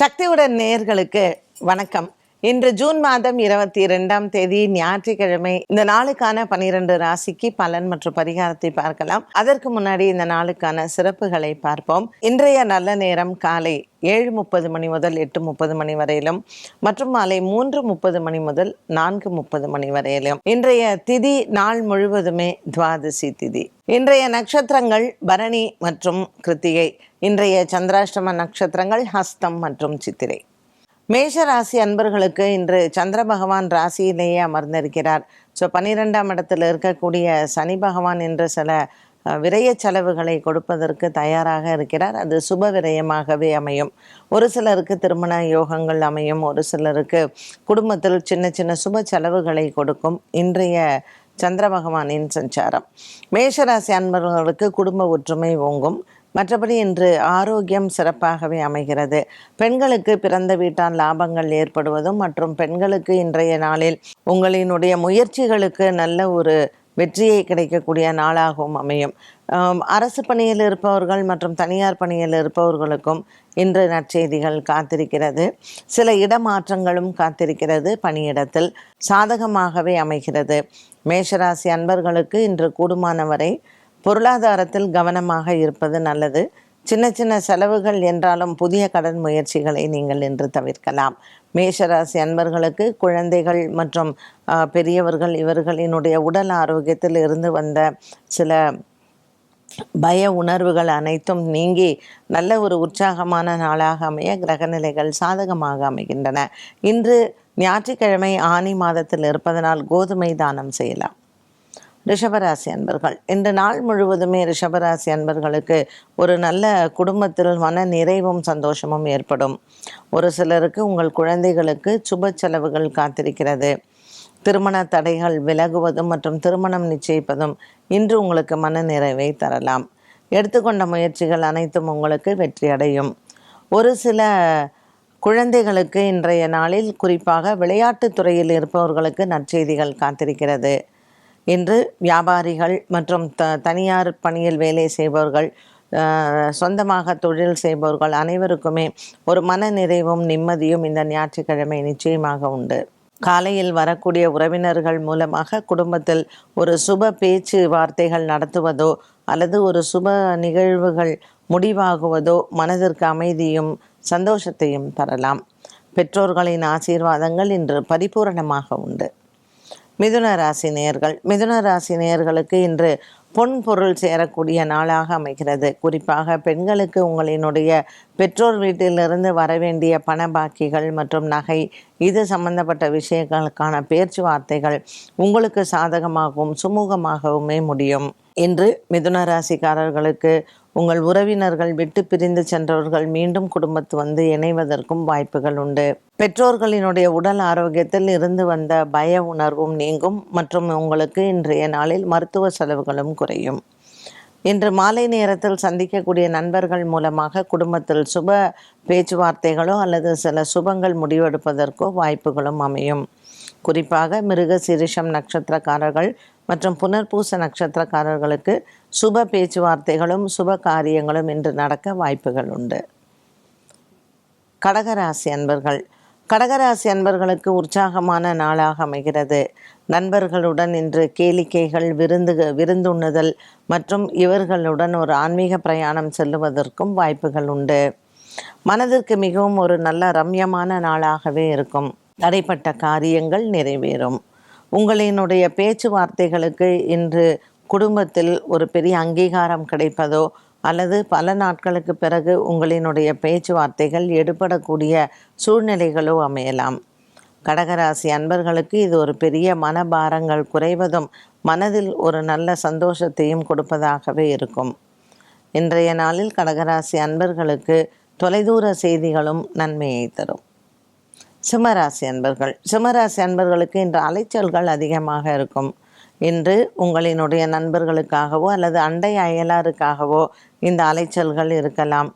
சக்தியுடன் நேர்களுக்கு வணக்கம். இன்று ஜூன் மாதம் இருபத்தி இரண்டாம் தேதி ஞாயிற்றுக்கிழமை இந்த நாளுக்கான பனிரெண்டு ராசிக்கு பலன் மற்றும் பரிகாரத்தை பார்க்கலாம். அதற்கு முன்னாடி இந்த நாளுக்கான சிறப்புகளை பார்ப்போம். இன்றைய நல்ல நேரம் காலை ஏழு முப்பது மணி முதல் எட்டு முப்பது மணி வரையிலும் மற்றும் மாலை மூன்று முப்பது மணி முதல் நான்கு முப்பது மணி வரையிலும். இன்றைய திதி நாள் முழுவதுமே துவாதசி திதி. இன்றைய நட்சத்திரங்கள் பரணி மற்றும் கிருத்திகை. இன்றைய சந்திராஷ்டம நட்சத்திரங்கள் ஹஸ்தம் மற்றும் சித்திரை. மேஷ ராசி அன்பர்களுக்கு இன்று சந்திர பகவான் ராசியிலேயே அமர்ந்திருக்கிறார். ஸோ பன்னிரெண்டாம் இடத்தில் இருக்கக்கூடிய சனி பகவான் என்று சில விரய செலவுகளை கொடுப்பதற்கு தயாராக இருக்கிறார். அது சுப விரயமாகவே அமையும். ஒரு சிலருக்கு திருமண யோகங்கள் அமையும். ஒரு சிலருக்கு குடும்பத்தில் சின்ன சின்ன சுப செலவுகளை கொடுக்கும் இன்றைய சந்திர பகவானின் சஞ்சாரம். மேஷராசி அன்பர்களுக்கு குடும்ப ஒற்றுமை ஓங்கும். மற்றபடி இன்று ஆரோக்கியம் சிறப்பாகவே அமைகிறது. பெண்களுக்கு பிறந்த வீட்டால் லாபங்கள் ஏற்படுவதும் மற்றும் பெண்களுக்கு இன்றைய நாளில் உங்களினுடைய முயற்சிகளுக்கு நல்ல ஒரு வெற்றியை கிடைக்கக்கூடிய நாளாகவும் அமையும். அரசு பணியில் இருப்பவர்கள் மற்றும் தனியார் பணியில் இருப்பவர்களுக்கும் இன்று நற்செய்திகள் காத்திருக்கிறது. சில இடமாற்றங்களும் காத்திருக்கிறது பணியிடத்தில். சாதகமாகவே அமைகிறது. மேஷராசி அன்பர்களுக்கு இன்று கூடுமானவரை பொருளாதாரத்தில் கவனமாக இருப்பது நல்லது. சின்ன சின்ன செலவுகள் என்றாலும் புதிய கடன் முயற்சிகளை நீங்கள் இன்று தவிர்க்கலாம். மேஷராசி அன்பர்களுக்கு குழந்தைகள் மற்றும் பெரியவர்கள் இவர்களினுடைய உடல் ஆரோக்கியத்தில் இருந்து வந்த சில பய உணர்வுகள் அனைத்தும் நீங்கி நல்ல ஒரு உற்சாகமான நாளாக அமைய கிரகநிலைகள் சாதகமாக அமைகின்றன. இன்று ஞாயிற்றுக்கிழமை ஆனி மாதத்தில் இருப்பதனால் கோதுமை தானம் செய்யலாம். ரிஷபராசி அன்பர்கள். இந்த நாள் முழுவதுமே ரிஷபராசி அன்பர்களுக்கு ஒரு நல்ல குடும்பத்தில் மன நிறைவும் சந்தோஷமும் ஏற்படும். ஒரு சிலருக்கு உங்கள் குழந்தைகளுக்கு சுப செலவுகள் காத்திருக்கிறது. திருமண தடைகள் விலகுவதும் மற்றும் திருமணம் நிச்சயிப்பதும் இன்று உங்களுக்கு மன நிறைவை தரலாம். எடுத்துக்கொண்ட முயற்சிகள் அனைத்தும் உங்களுக்கு வெற்றி அடையும். ஒரு சில குழந்தைகளுக்கு இன்றைய நாளில் குறிப்பாக விளையாட்டுத் துறையில் இருப்பவர்களுக்கு நற்செய்திகள் காத்திருக்கிறது. இன்று வியாபாரிகள் மற்றும் த தனியார் பணியில் வேலை செய்பவர்கள் சொந்தமாக தொழில் செய்பவர்கள் அனைவருக்குமே ஒரு மன நிறைவும் நிம்மதியும் இந்த ஞாயிற்றுக்கிழமை நிச்சயமாக உண்டு. காலையில் வரக்கூடிய உறவினர்கள் மூலமாக குடும்பத்தில் ஒரு சுப பேச்சு வார்த்தைகள் நடத்துவதோ அல்லது ஒரு சுப நிகழ்வுகள் முடிவாகுவதோ மனதிற்கு அமைதியும் சந்தோஷத்தையும் தரலாம். பெற்றோர்களின் ஆசீர்வாதங்கள் இன்று பரிபூரணமாக உண்டு. மிதுன ராசி நேயர்கள். மிதுன ராசி நேயர்களுக்கு இன்று பொன் பொருள் சேரக்கூடிய நாளாக அமைகிறது. குறிப்பாக பெண்களுக்கு உங்களினுடைய பெற்றோர் வீட்டிலிருந்து வரவேண்டிய பண பாக்கிகள் மற்றும் நகை இது சம்பந்தப்பட்ட விஷயங்களுக்கான பேச்சுவார்த்தைகள் உங்களுக்கு சாதகமாகவும் சுமூகமாகவுமே முடியும். இன்று மிதுன ராசிக்காரர்களுக்கு உங்கள் உறவினர்கள் விட்டு பிரிந்து சென்றவர்கள் மீண்டும் குடும்பத்து வந்து இணைவதற்கும் வாய்ப்புகள் உண்டு. பெற்றோர்களினுடைய உடல் ஆரோக்கியத்தில் இருந்து வந்த பய உணர்வும் நீங்கும் மற்றும் உங்களுக்கு இன்றைய நாளில் மருத்துவ செலவுகளும் குறையும். இன்று மாலை நேரத்தில் சந்திக்கக்கூடிய நண்பர்கள் மூலமாக குடும்பத்தில் சுப பேச்சுவார்த்தைகளோ அல்லது சில சுபங்கள் முடிவெடுப்பதற்கோ வாய்ப்புகளும் அமையும். குறிப்பாக மிருக சிரிஷம் நட்சத்திரக்காரர்கள் மற்றும் புனர்பூச நட்சத்திரக்காரர்களுக்கு சுப பேச்சுவார்த்தைகளும் சுப காரியங்களும் இன்று நடக்க வாய்ப்புகள் உண்டு. கடகராசி அன்பர்கள். கடகராசி அன்பர்களுக்கு உற்சாகமான நாளாக அமைகிறது. நண்பர்களுடன் இன்று கேளிக்கைகள் விருந்து விருந்துண்ணுதல் மற்றும் இவர்களுடன் ஒரு ஆன்மீக பிரயாணம் செல்லுவதற்கும் வாய்ப்புகள் உண்டு. மனதிற்கு மிகவும் ஒரு நல்ல ரம்யமான நாளாகவே இருக்கும். தடைப்பட்ட காரியங்கள் நிறைவேறும். உங்களினுடைய பேச்சுவார்த்தைகளுக்கு இன்று குடும்பத்தில் ஒரு பெரிய அங்கீகாரம் கிடைப்பதோ அல்லது பல நாட்களுக்கு பிறகு உங்களினுடைய பேச்சுவார்த்தைகள் எடுபடக்கூடிய சூழ்நிலைகளோ அமையலாம். கடகராசி அன்பர்களுக்கு இது ஒரு பெரிய மனபாரங்கள் குறைவதும் மனதில் ஒரு நல்ல சந்தோஷத்தையும் கொடுப்பதாகவே இருக்கும். இன்றைய நாளில் கடகராசி அன்பர்களுக்கு தொலைதூர செய்திகளும் நன்மையை தரும். சிம்மராசி அன்பர்கள். சிம்மராசி அன்பர்களுக்கு இன்று அலைச்சல்கள் அதிகமாக இருக்கும். இன்று உங்களினுடைய நண்பர்களுக்காகவோ அல்லது அண்டை அயலாருக்காகவோ இந்த அலைச்சல்கள் இருக்கலாம்.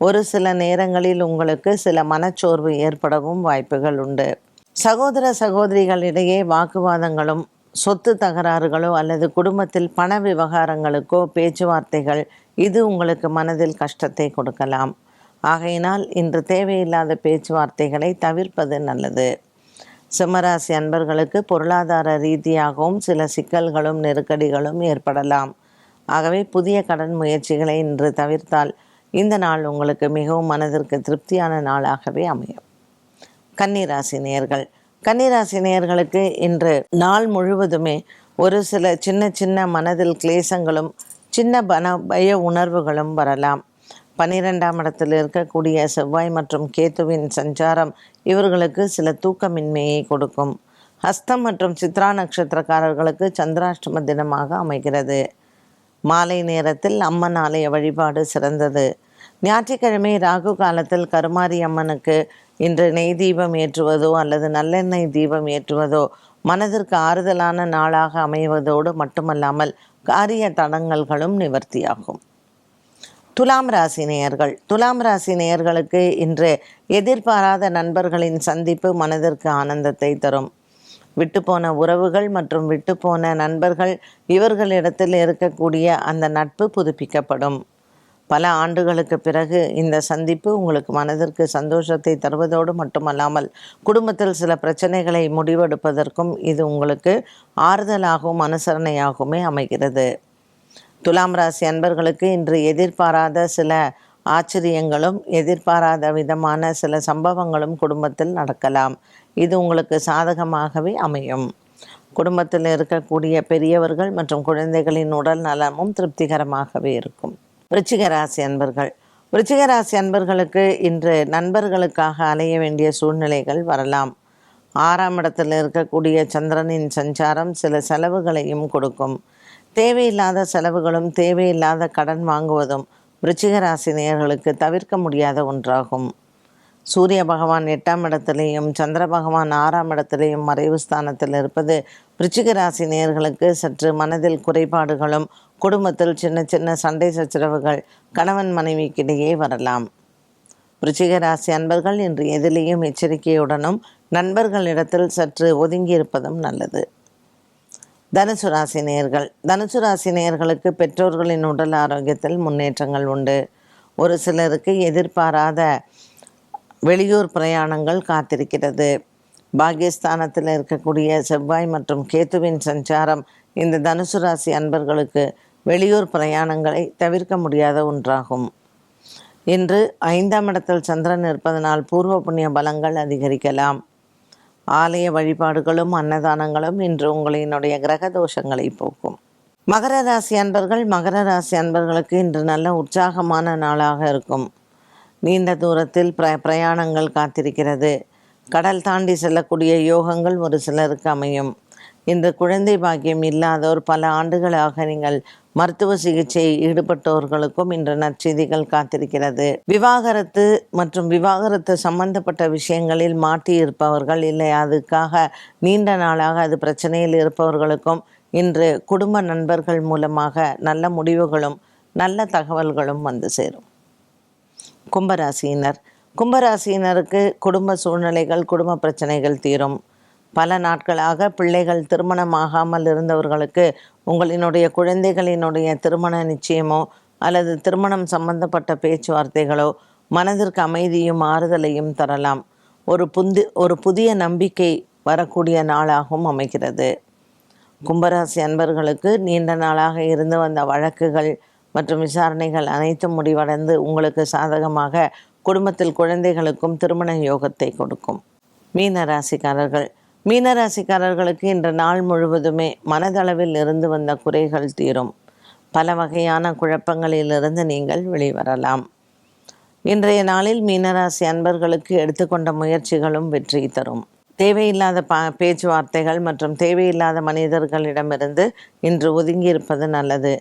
ஒரு சில நேரங்களில் உங்களுக்கு சில மனச்சோர்வு ஏற்படவும் வாய்ப்புகள் உண்டு. சகோதர சகோதரிகளிடையே வாக்குவாதங்களும் சொத்து தகராறுகளோ அல்லது குடும்பத்தில் பண விவகாரங்களுக்கோ பேச்சுவார்த்தைகள் இது உங்களுக்கு மனதில் கஷ்டத்தை கொடுக்கலாம். ஆகையினால் இன்று தேவையில்லாத பேச்சுவார்த்தைகளை தவிர்ப்பது நல்லது. சிம்மராசி அன்பர்களுக்கு பொருளாதார ரீதியாகவும் சில சிக்கல்களும் நெருக்கடிகளும் ஏற்படலாம். ஆகவே புதிய கடன் முயற்சிகளை இன்று தவிர்த்தால் இந்த நாள் உங்களுக்கு மிகவும் மனதிற்கு திருப்தியான நாளாகவே அமையும். கன்னிராசி நேயர்கள். கன்னிராசி நேயர்களுக்கு இன்று நாள் முழுவதுமே ஒரு சில சின்ன சின்ன மனதில் கிளேசங்களும் சின்ன பன பய உணர்வுகளும் வரலாம். பனிரெண்டாம் இடத்தில் இருக்கக்கூடிய செவ்வாய் மற்றும் கேத்துவின் சஞ்சாரம் இவர்களுக்கு சில தூக்கமின்மையை கொடுக்கும். ஹஸ்தம் மற்றும் சித்ரா நட்சத்திரக்காரர்களுக்கு சந்திராஷ்டம தினமாக அமைகிறது. மாலை நேரத்தில் அம்மன் ஆலய வழிபாடு சிறந்தது. ஞாயிற்றுக்கிழமை ராகு காலத்தில் கருமாரி அம்மனுக்கு இன்று நெய் தீபம் ஏற்றுவதோ அல்லது நல்லெண்ணெய் தீபம் ஏற்றுவதோ மனதிற்கு ஆறுதலான நாளாக அமைவதோடு மட்டுமல்லாமல் காரிய தடங்கல்களும் நிவர்த்தியாகும். துலாம் ராசி நேயர்கள். துலாம் ராசி நேயர்களுக்கு இன்று எதிர்பாராத நண்பர்களின் சந்திப்பு மனதிற்கு ஆனந்தத்தை தரும். விட்டுப்போன உறவுகள் மற்றும் விட்டுப்போன நண்பர்கள் இவர்களிடத்தில் இருக்கக்கூடிய அந்த நட்பு புதுப்பிக்கப்படும். பல ஆண்டுகளுக்கு பிறகு இந்த சந்திப்பு உங்களுக்கு மனதிற்கு சந்தோஷத்தை தருவதோடு மட்டுமல்லாமல் குடும்பத்தில் சில பிரச்சனைகளை முடிவெடுப்பதற்கும் இது உங்களுக்கு ஆறுதலாகவும் அனுசரணையாகவுமே அமைகிறது. துலாம் ராசி அன்பர்களுக்கு இன்று எதிர்பாராத சில ஆச்சரியங்களும் எதிர்பாராத விதமான சில சம்பவங்களும் குடும்பத்தில் நடக்கலாம். இது உங்களுக்கு சாதகமாகவே அமையும். குடும்பத்தில் இருக்கக்கூடிய பெரியவர்கள் மற்றும் குழந்தைகளின் உடல் நலமும் திருப்திகரமாகவே இருக்கும். விருச்சிக ராசி அன்பர்கள். விருச்சிக ராசி அன்பர்களுக்கு இன்று நண்பர்களுக்காக அலைய வேண்டிய சூழ்நிலைகள் வரலாம். ஆறாம் இடத்தில் இருக்கக்கூடிய சந்திரனின் சஞ்சாரம் சில செலவுகளையும் கொடுக்கும். தேவையில்லாத செலவுகளும் தேவையில்லாத கடன் வாங்குவதும் விருச்சிக நேயர்களுக்கு தவிர்க்க முடியாத ஒன்றாகும். சூரிய பகவான் எட்டாம் இடத்திலேயும் சந்திர பகவான் ஆறாம் இடத்திலேயும் மறைவு ஸ்தானத்தில் இருப்பது விருச்சிக நேர்களுக்கு நேயர்களுக்கு சற்று மனதில் குறைபாடுகளும் குடும்பத்தில் சின்ன சின்ன சண்டை சச்சரவுகள் கணவன் மனைவிக்கிடையே வரலாம். விருச்சிகராசி அன்பர்கள் இன்று எதிலேயும் எச்சரிக்கையுடனும் நண்பர்களிடத்தில் சற்று ஒதுங்கி இருப்பதும் நல்லது. தனுசு ராசி நேர்கள் தனுசு ராசி நேர்களுக்கு பெற்றோர்களின் உடல் ஆரோக்கியத்தில் முன்னேற்றங்கள் உண்டு. ஒரு சிலருக்கு எதிர்பாராத வெளியூர் பிரயாணங்கள் காத்திருக்கிறது. பாகிஸ்தானத்தில் இருக்கக்கூடிய செவ்வாய் மற்றும் கேத்துவின் சஞ்சாரம் இந்த தனுசு ராசி அன்பர்களுக்கு வெளியூர் பிரயாணங்களை தவிர்க்க முடியாத ஒன்றாகும். இன்று ஐந்தாம் இடத்தில் சந்திரன் இருப்பதனால் பூர்வ புண்ணிய பலங்கள் அதிகரிக்கலாம். ஆலய வழிபாடுகளும் அன்னதானங்களும் இன்று உங்களினுடைய கிரக தோஷங்களை போக்கும். மகர ராசி அன்பர்கள் மகர ராசி அன்பர்களுக்கு இன்று நல்ல உற்சாகமான நாளாக இருக்கும். நீண்ட தூரத்தில் பிர பிரயாணங்கள் காத்திருக்கிறது. கடல் தாண்டி செல்லக்கூடிய யோகங்கள் ஒரு சிலருக்கு அமையும். இன்று குழந்தை பாக்கியம் இல்லாதோர் பல ஆண்டுகளாக நீங்கள் மருத்துவ சிகிச்சை ஈடுபட்டவர்களுக்கும் இன்று நற்செய்திகள் காத்திருக்கிறது. விவாகரத்து மற்றும் விவாகரத்து சம்பந்தப்பட்ட விஷயங்களில் மாட்டி இருப்பவர்கள் இல்லை. அதுக்காக நீண்ட நாளாக அது பிரச்சனையில் இருப்பவர்களுக்கும் இன்று குடும்ப நண்பர்கள் மூலமாக நல்ல முடிவுகளும் நல்ல தகவல்களும் வந்து சேரும். கும்பராசியினர். கும்பராசியினருக்கு குடும்ப சூழ்நிலைகள் குடும்ப பிரச்சனைகள் தீரும். பல நாட்களாக பிள்ளைகள் திருமணமாகாமல் இருந்தவர்களுக்கு உங்களினுடைய குழந்தைகளினுடைய திருமண நிச்சயமோ அல்லது திருமணம் சம்பந்தப்பட்ட பேச்சுவார்த்தைகளோ மனதிற்கு அமைதியும் ஆறுதலையும் தரலாம். ஒரு புந்து ஒரு புதிய நம்பிக்கை வரக்கூடிய நாளாகவும் அமைகிறது. கும்பராசி அன்பர்களுக்கு நீண்ட நாளாக இருந்து வந்த வழக்குகள் மற்றும் விசாரணைகள் அனைத்தும் முடிவடைந்து உங்களுக்கு சாதகமாக குடும்பத்தில் குழந்தைகளுக்கும் திருமண யோகத்தை கொடுக்கும். மீன ராசிக்காரர்கள் மீனராசிக்காரர்களுக்கு இன்று நாள் முழுவதுமே மனதளவில் இருந்து வந்த குறைகள் தீரும். பல வகையான குழப்பங்களிலிருந்து நீங்கள் வெளிவரலாம். இன்றைய நாளில் மீனராசி அன்பர்களுக்கு எடுத்துக்கொண்ட முயற்சிகளும் வெற்றி தரும். தேவையில்லாத பா பேச்சுவார்த்தைகள் மற்றும் தேவையில்லாத மனிதர்களிடமிருந்து இன்று ஒதுங்கியிருப்பது நல்லது.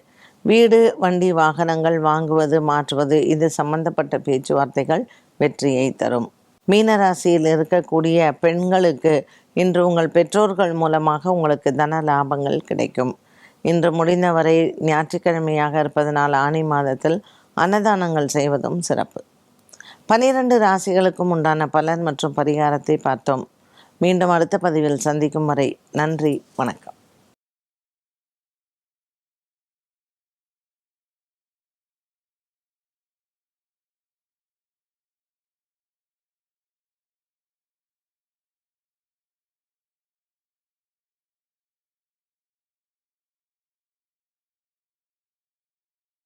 வீடு வண்டி வாகனங்கள் வாங்குவது மாற்றுவது இது சம்பந்தப்பட்ட பேச்சுவார்த்தைகள் வெற்றியை தரும். மீனராசியில் இருக்கக்கூடிய பெண்களுக்கு இன்று உங்கள் பெற்றோர்கள் மூலமாக உங்களுக்கு தன லாபங்கள் கிடைக்கும். இன்று முடிந்தவரை ஞாயிற்றுக்கிழமையாக இருப்பதனால் ஆணி மாதத்தில் அன்னதானங்கள் செய்வதும் சிறப்பு. பனிரெண்டு ராசிகளுக்கும் உண்டான பலன் மற்றும் பரிகாரத்தை பார்த்தோம். மீண்டும் அடுத்த பதிவில் சந்திக்கும் வரை நன்றி வணக்கம்.